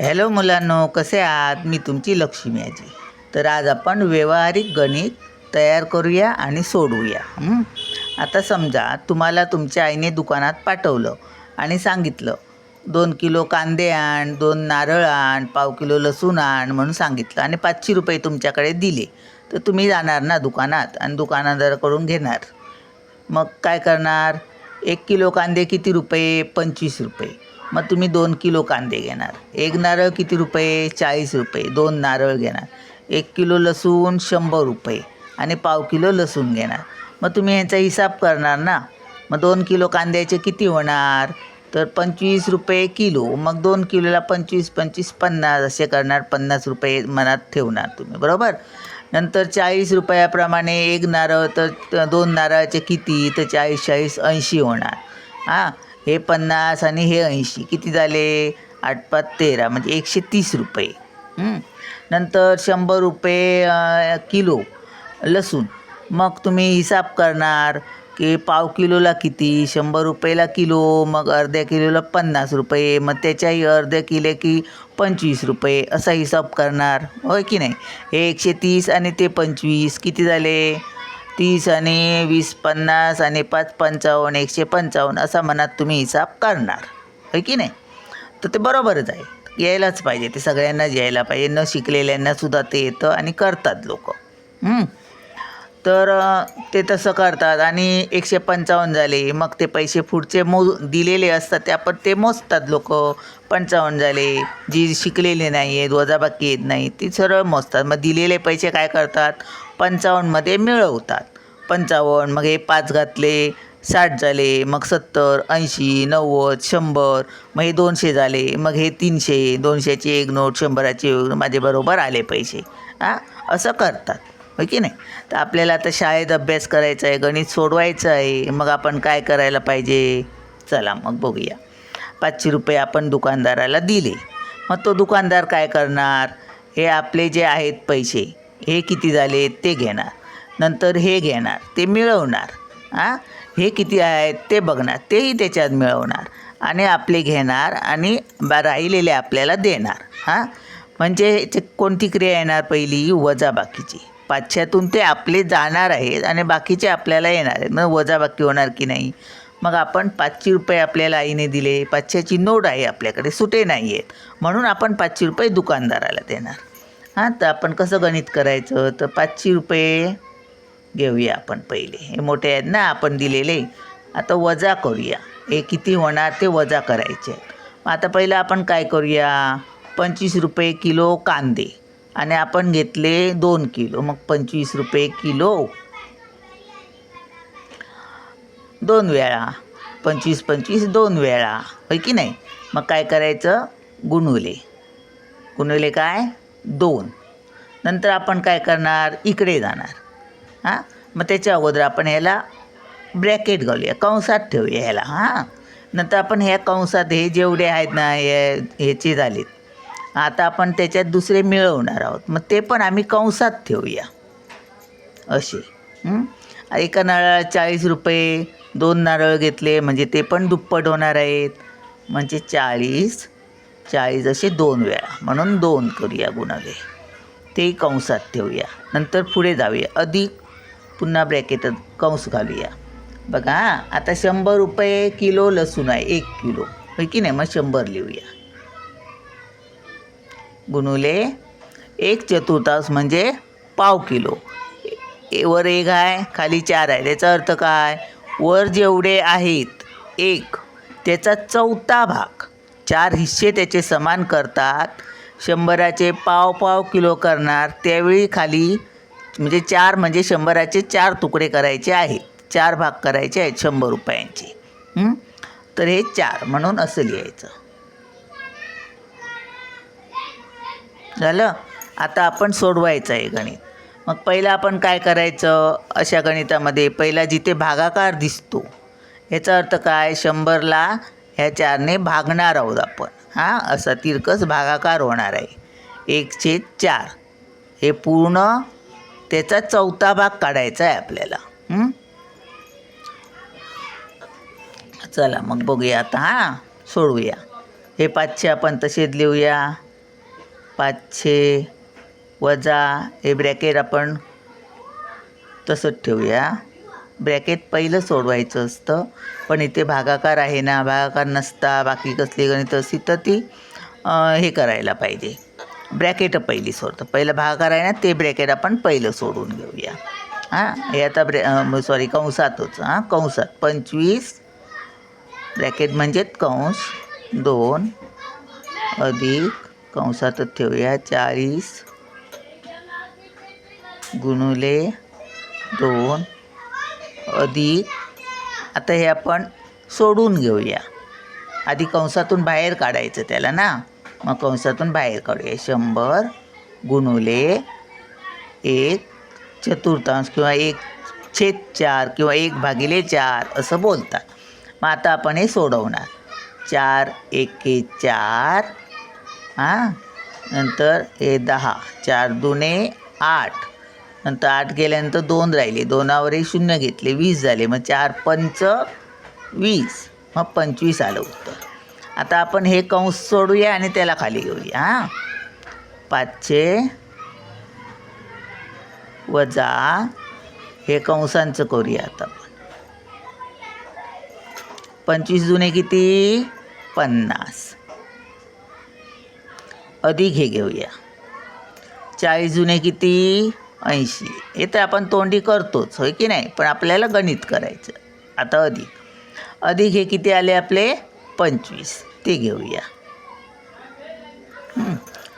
Hello मुलांनो कसे आहात? मी तुमची लक्ष्मी आजी. तर आज आपण व्यवहारिक गणित तयार करूया आणि सोडवूया. आता समजा तुम्हाला तुमच्या आईने दुकानात पाठवलं आणि सांगितलं दोन किलो कांदे आण दोन नारळ आण पाव किलो लसूण आण म्हणून सांगितलं आणि पाचशे रुपये तुमच्याकडे दिले. तर तुम्ही जाणार ना दुकानात आणि दुकानदाराकडून घेणार. मग काय करणार? एक किलो कांदे किती रुपये? पंचवीस रुपये. मग तुम्ही दोन किलो कांदे घेणार. एक नारळ किती रुपये? चाळीस रुपये. दोन नारळ घेणार. एक किलो लसूण शंभर रुपये. आणि पाव किलो लसूण घेणार. मग तुम्ही ह्याचा हिसाब करणार ना. मग दोन किलो कांद्याचे किती होणार? तर पंचवीस रुपये किलो. मग दोन किलोला पंचवीस पंचवीस पन्नास असे करणार. पन्नास रुपये मनात ठेवणार तुम्ही. बरोबर? नंतर चाळीस रुपयाप्रमाणे एक नारळ तर दोन नारळाचे किती? तर चाळीस चाळीस ऐंशी होणार. हां? हे पन्नास आणि हे ऐंशी किती झाले? आठ पाच तेरा म्हणजे एकशे तीस रुपये. नंतर शंभर रुपये किलो लसूण. मग तुम्ही हिसाब करणार की पाव किलोला किती? शंभर रुपयेला किलो मग अर्ध्या किलोला पन्नास रुपये मग त्याच्याही अर्ध्या किलो की पंचवीस रुपये असा हिसाब करणार. होय की नाही? हे एकशे तीस आणि ते पंचवीस किती झाले? तीस आणि वीस पन्नास आणि पाच पंचावन्न एकशे पंचावन्न असा मनात तुम्ही हिसाब करणार. होय की नाही? तर ते बरोबरच आहे. यायलाच पाहिजे. ते सगळ्यांनाच यायला पाहिजे. न शिकलेल्यांनासुद्धा ते येतं आणि करतात लोक. तर ते तसं करतात आणि एकशे पंचावन्न झाले. मग ते पैसे पुढचे मो दिलेले असतात ते आपण ते मोजतात लोक. पंचावन्न झाले. जी शिकलेली नाही आहेत वजाबाकी येत नाही ती सरळ मोजतात. मग दिलेले पैसे काय करतात? पंचावन्नमध्ये मिळवतात. पंचावन्न मग हे पाच घातले साठ झाले मग सत्तर ऐंशी नव्वद शंभर मग हे दोनशे झाले मग हे तीनशे दोनशेची एक नोट शंभराची एक नोट माझे बरोबर आले पैसे. हां? असं करतात. हो की नाही? तर आपल्याला आता शाळेत अभ्यास करायचा आहे गणित सोडवायचं आहे मग आपण काय करायला पाहिजे? चला मग बघूया. पाचशे रुपये आपण दुकानदाराला दिले. मग तो दुकानदार काय करणार? हे आपले जे आहेत पैसे हे किती झाले ते घेणार. नंतर हे घेणार ते मिळवणार. हां हे किती आहेत ते बघणार तेही त्याच्यात मिळवणार. आणि आपले घेणार आणि बा राहिलेले आपल्याला देणार. हां? म्हणजे कोणती क्रिया येणार पहिली? वजाबाकीची पाचशेतून ते आपले जाणार आहेत आणि बाकीचे आपल्याला येणार आहेत. मग वजाबाकी होणार की नाही? मग आपण पाचशे रुपये आपल्याला आईने दिले. पाचशेची नोट आहे आपल्याकडे सुटे नाही आहेत म्हणून आपण पाचशे रुपये दुकानदाराला देणार. हां तर आपण कसं गणित करायचं? तर पाचशे रुपये घेऊया आपण पहिले. हे मोठे आहेत ना आपण दिलेले. आता वजा करूया. हे किती होणार ते वजा करायचे मग आता पहिलं आपण काय करूया? पंचवीस रुपये किलो कांदे. आणि आपण घेतले दोन किलो. मग पंचवीस रुपये किलो. दोन वेळा. पंचवीस पंचवीस दोन वेळा. होय की नाही? मग काय करायचं? गुणवले. गुणवले काय? दोन. नंतर आपण काय करणार? इकडे जाणार. हां? मग त्याच्या अगोदर आपण ह्याला ब्रॅकेट घालूया. कंसात ठेवूया ह्याला. हां? नंतर आपण ह्या कंसात हे जेवढे आहेत ना हे ह्याचे झालेत. आता आपण त्याच्यात दुसरे मिळवणार आहोत. मग ते पण आम्ही कंसात ठेवूया. असे. एका नारळाला चाळीस रुपये दोन नारळ घेतले म्हणजे ते पण दुप्पट होणार आहेत. म्हणजे चाळीस चाळीस असे दोन वेळा. म्हणून दोन करूया गुणाले तेही कंसात ठेवूया. नंतर पुढे जाऊया. अधिक पुन्हा ब्रॅकेटात कंस घालूया. बघा आता शंभर रुपये किलो लसूण आहे. एक किलो. होय की नाही? मग शंभर लिहूया. गुणुले एक चतुर्थांश म्हणजे पाव किलो. ए- वर एक आहे खाली चार आहे. त्याचा अर्थ काय? वर जेवढे आहेत एक. त्याचा चौथा भाग. चार हिस्से त्याचे समान करतात. शंभराचे पाव पाव किलो करणार. त्यावेळी खाली म्हणजे चार म्हणजे शंभराचे चार तुकडे करायचे आहेत. चार भाग करायचे आहेत शंभर रुपयांचे. तर हे चार म्हणून असं लिहायचं. झालं? आता आपण सोडवायचं आहे गणित. मग पहिलं आपण काय करायचं? अशा गणितामध्ये पहिला जिथे भागाकार दिसतो. याचा अर्थ काय? शंभरला ह्या चारने भागणार आहोत आपण. हां? असा तिरकस भागाकार होणार आहे. एकशे चार. हे पूर्ण त्याचा चौथा भाग काढायचा आहे आपल्याला. चला मग बघूया आता हां? सोडवूया. हे पाचशे आपण तसेच लिहूया. पाचशे वजा हे ब्रॅकेट आपण तसंच ठेवूया. ब्रॅकेट पहिलं सोडवायचं असतं. पण इथे भागाकार आहे ना भागाकार नसता बाकी कसली गणित असती तर ती हे करायला पाहिजे. ब्रॅकेट पहिली सोडतं. पहिलं भागाकार आहे ना ते ब्रॅकेट आपण पहिलं सोडून घेऊया. हां हे आता ब्रॅ सॉरी कंसातच हां कंसात. पंचवीस ब्रॅकेट म्हणजेच कंस दोन अधिक कंसातच ठेवूया चाळीस गुणुले दोन अधिक. आता हे आपण सोडून घेऊया. आधी कंसातून बाहेर काढायचं त्याला ना. मग कंसातून बाहेर काढूया. शंभर गुणुले एक चतुर्थांश किंवा एक छेद चार किंवा एक भागिले चार असं बोलतात. मग आता आपण हे सोडवणार. चार एके चार. हां? नंतर हे दहा. चार दुने आठ. नंतर आठ गेल्यानंतर दोन राहिले. दोनावरही शून्य घेतले. वीस झाले. मग चार पंच वीस. मग पंचवीस आलं उत्तर. आता आपण हे कंस सोडूया आणि त्याला खाली घेऊया हां? पाचशे वजा हे कंसांचं करूया आता आपण. पंचवीस जुने किती? पन्नास. अधिक हे घेऊया. चाळीस जुने किती? ऐंशी. हे तर आपण तोंडी करतोच होय की नाही? पण आपल्याला गणित करायचं. आता अधिक. अधिक हे किती आले आपले? पंचवीस. ते घेऊया.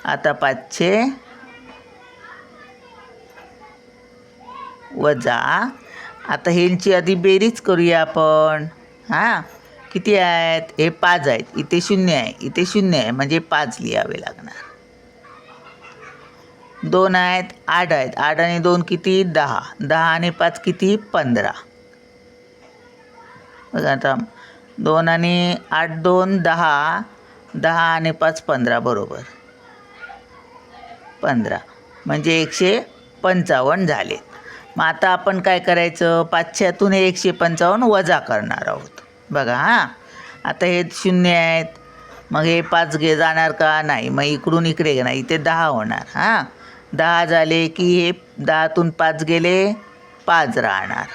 आता पाचशे. वजा. आता ह्यांची आधी बेरीज करूया आपण. हां? किती आहेत? हे पाच आहेत. इथे शून्य आहे. इथे शून्य आहे. म्हणजे पाच लिहावे लागणार. दोन आहेत आठ आहेत. आठ आणि दोन किती? दहा. दहा आणि पाच किती? पंधरा. बघा आता दोन आणि आठ दोन दहा. दहा आणि पाच पंधरा. बरोबर. पंधरा. म्हणजे एकशे पंचावन्न झाले. मग आता आपण काय करायचं? पाचशेतून हे एकशे पंचावन्न वजा करणार आहोत. बघा हां. आता हे शून्य आहेत. मग हे पाच घे जाणार का? नाही. मग इकडून इकडे नाही इथे दहा होणार. हां. दहा झाले की हे दहातून पाच गेले पाच राहणार.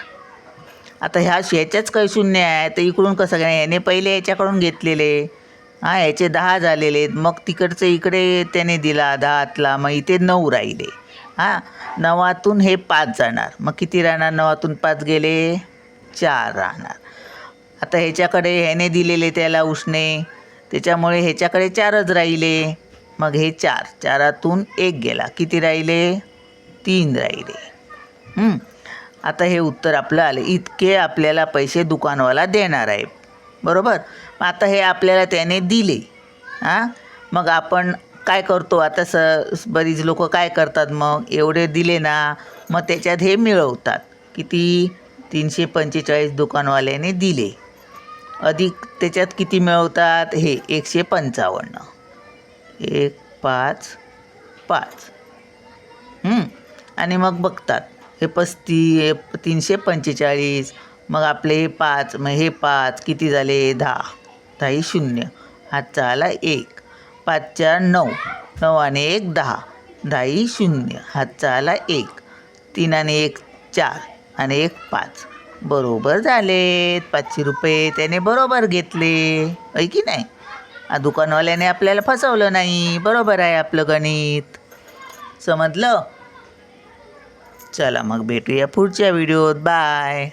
आता ह्या ह्याच्याच काही शून्य आहे तर इकडून कसं काय? याने पहिले याच्याकडून घेतलेले. हां याचे दहा झालेले आहेत. मग तिकडचं इकडे त्याने दिला दहातला मग इथे नऊ राहिले. हां नवातून हे पाच जाणार. मग किती राहणार? नवातून पाच गेले चार राहणार. आता ह्याच्याकडे ह्याने दिलेले त्याला उष्णे. त्याच्यामुळे ह्याच्याकडे चारच राहिले. मग हे चार चारातून एक गेला. किती राहिले? तीन राहिले. आता हे उत्तर आपलं आलं. इतके आपल्याला पैसे दुकानवाला देणार आहे बरोबर? मग आता हे आपल्याला त्याने दिले. हां? मग आपण काय करतो? आता स बरीच लोक काय करतात मग? एवढे दिले ना मग त्याच्यात हे मिळवतात. किती? तीनशे पंचेचाळीस दुकानवाल्याने दिले. अधिक त्याच्यात किती मिळवतात? हे एकशे पंचावन्न. एक पाच पाच. आणि मग बघतात. हे पस्ती हे तीनशे पंचेचाळीस मग आपले हे पाच मग हे पाच किती झाले? दहा. दहाही शून्य. हातचा आला एक. पाच चार नऊ. नऊ आणि एक दहा. दहाही शून्य. हातचा आला एक. तीन आणि एक चार. आणि एक पाच. बरोबर झालेत. पाचशे रुपये त्याने बरोबर घेतले. आहे की नाही? दुकानवाल्याने आपल्याला फसवलं नाही. बरोबर आहे आपलं गणित. समजलं? चला मग भेटूया पुढच्या व्हिडिओत. बाय.